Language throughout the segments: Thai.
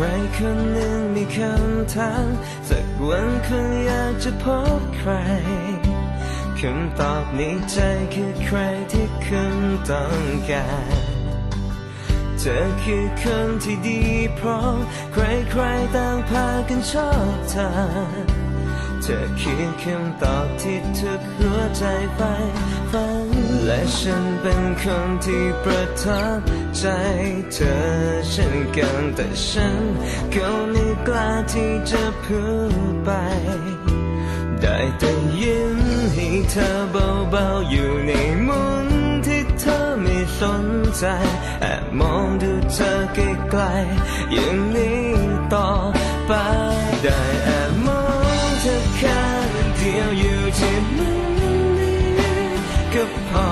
ใครคนหนึ่งมีคำถามสักวันคนอยากจะพบใครคำตอบในใจคือใครที่คุณต้องการเธอคือคนที่ดีเพราะใครๆต่างพากันชอบเธอ เธอคือคำตอบที่ทุกหัวใจใฝ่ฝันและฉันเป็นคนที่ประทับใจเธอเช่นกันแต่ฉันก็ไม่กล้าที่จะพูดไป ได้แต่ยิ้มให้เธอเบาๆอยู่ในมุมที่เธอไม่สนใจแอบมองดูเธอไกลๆอย่างนี้ต่อไปได้ เธอแค่เดียวอยู่ที่มุมนี้ก็พอ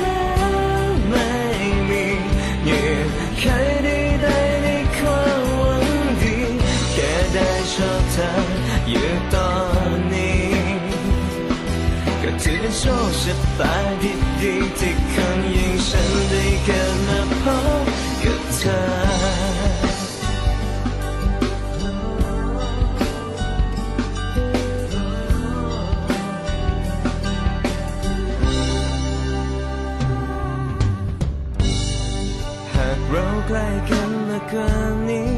แล้วไม่มีเงื่อนไขใดๆในความหวังดีแค่ได้ชอบเธออยู่ตอนนี้ ก็ถือเป็นโชคชะตาดีๆที่คนอย่าง เราใกล้กันมากกว่านี้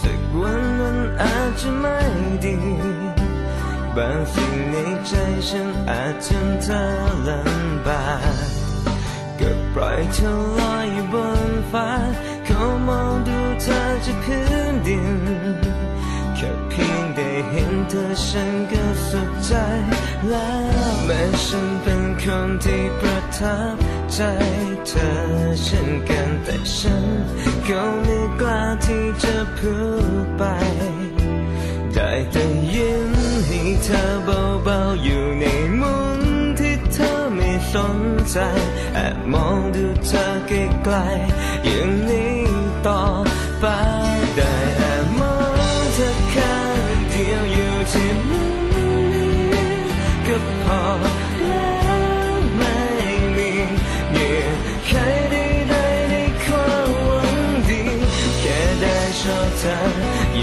สักวันมันอาจจะไม่ดี บางสิ่งในใจฉันอาจทำเธอลำบากก็ปล่อยเธอลอยอยู่บนฟ้าเขามองดูเธอจากพื้นดินแค่เพียงได้เห็นเธอฉันก็สุขใจแล้วแม้ฉันเป็น คนที่ประทับใจเธอเช่นกันแต่ฉันก็ไม่กล้าที่จะพูดไป ได้แต่ยิ้มให้เธอเบาๆอยู่ในมุมที่เธอไม่สนใจแอบมองดูเธอไกลๆอย่างนี้ต่อไปได้แอบมองเธอแค่เดียวอยู่ที่มุมนี้ก็พอ 交谈